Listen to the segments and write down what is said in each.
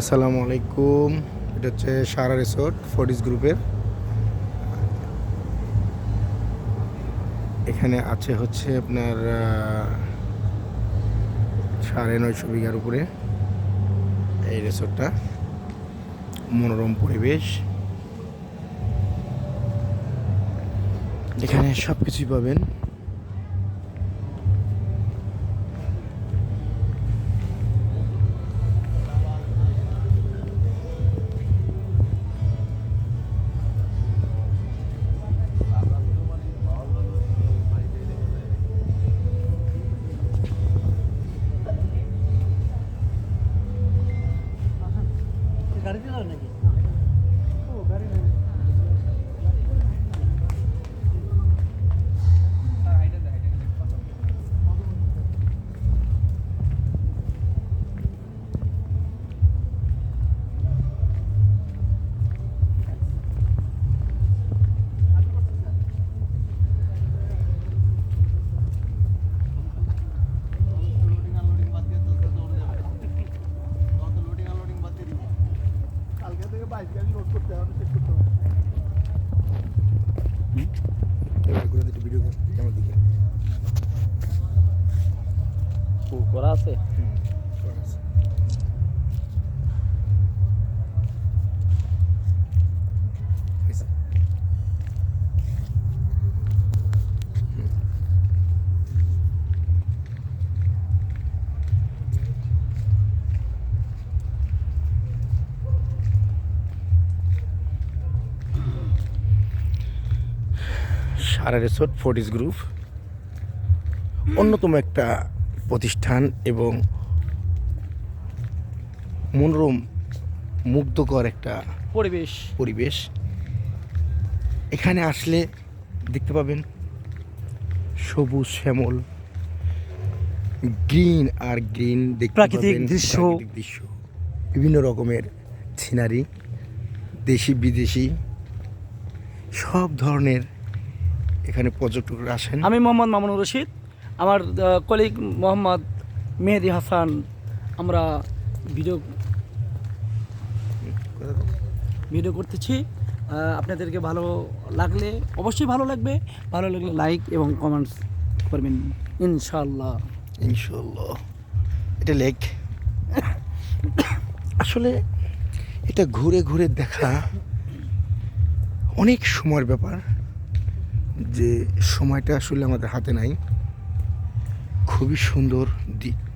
আসসালামু আলাইকুম। এটা হচ্ছে সারা রিসোর্ট, ফোর্টিস গ্রুপের। এখানে আছে হচ্ছে আপনার সাড়ে নয়শো বিঘার উপরে এই রিসোর্টটা। মনোরম পরিবেশ। এখানে সব কিছুই পাবেন। ভিডিও কেমন দিকে করা আছে। সারা রিসোর্ট ফোর্টিস গ্রুপ অন্যতম একটা প্রতিষ্ঠান এবং মনোরম মুগ্ধকর একটা পরিবেশ। পরিবেশ। এখানে আসলে দেখতে পাবেন সবুজ শ্যামল গ্রিন আর গ্রিন প্রাকৃতিক দৃশ্য। দৃশ্য। বিভিন্ন রকমের সিনারি দেশি বিদেশি সব ধরনের এখানে পর্যটকরা আসেন আমি মোহাম্মদ মামুনুর রশিদ। আমার কলিগ মোহাম্মদ মেহেদি হাসান। আমরা ভিডিও ভিডিও করতেছি। আপনাদেরকে ভালো লাগলে অবশ্যই ভালো লাগবে। ভালো লাগলে লাইক এবং কমেন্টস করবেন ইনশাল্লাহ ইনশাল্লাহ এটা লেক আসলে এটা ঘুরে ঘুরে দেখা অনেক সময়ের ব্যাপার। যে সময়টা আসলে আমাদের হাতে নাই খুবই সুন্দর দিক।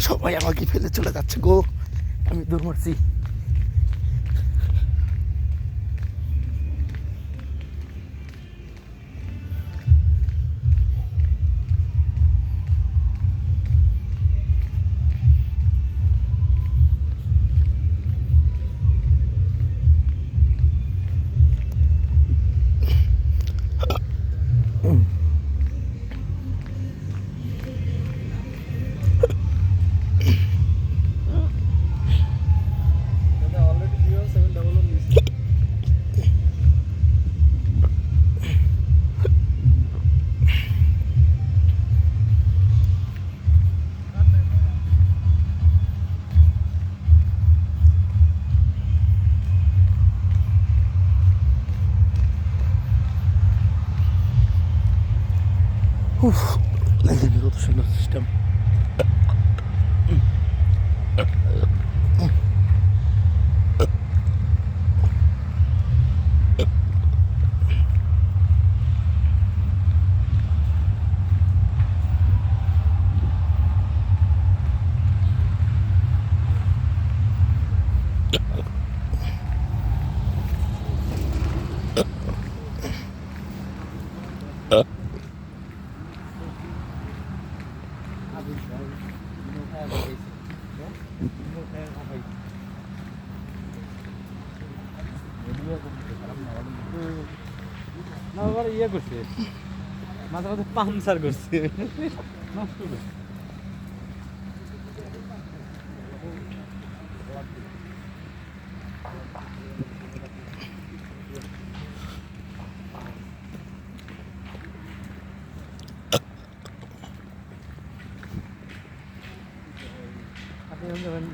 সবাই আমাকে ফেলে চলে যাচ্ছে গো। আমি দূর মারছি। Uff, das ist schon das Stamm. Huh? না আবার ইয়ে করছে মাঝে মাঝে পাংচার করছে নষ্ট করছে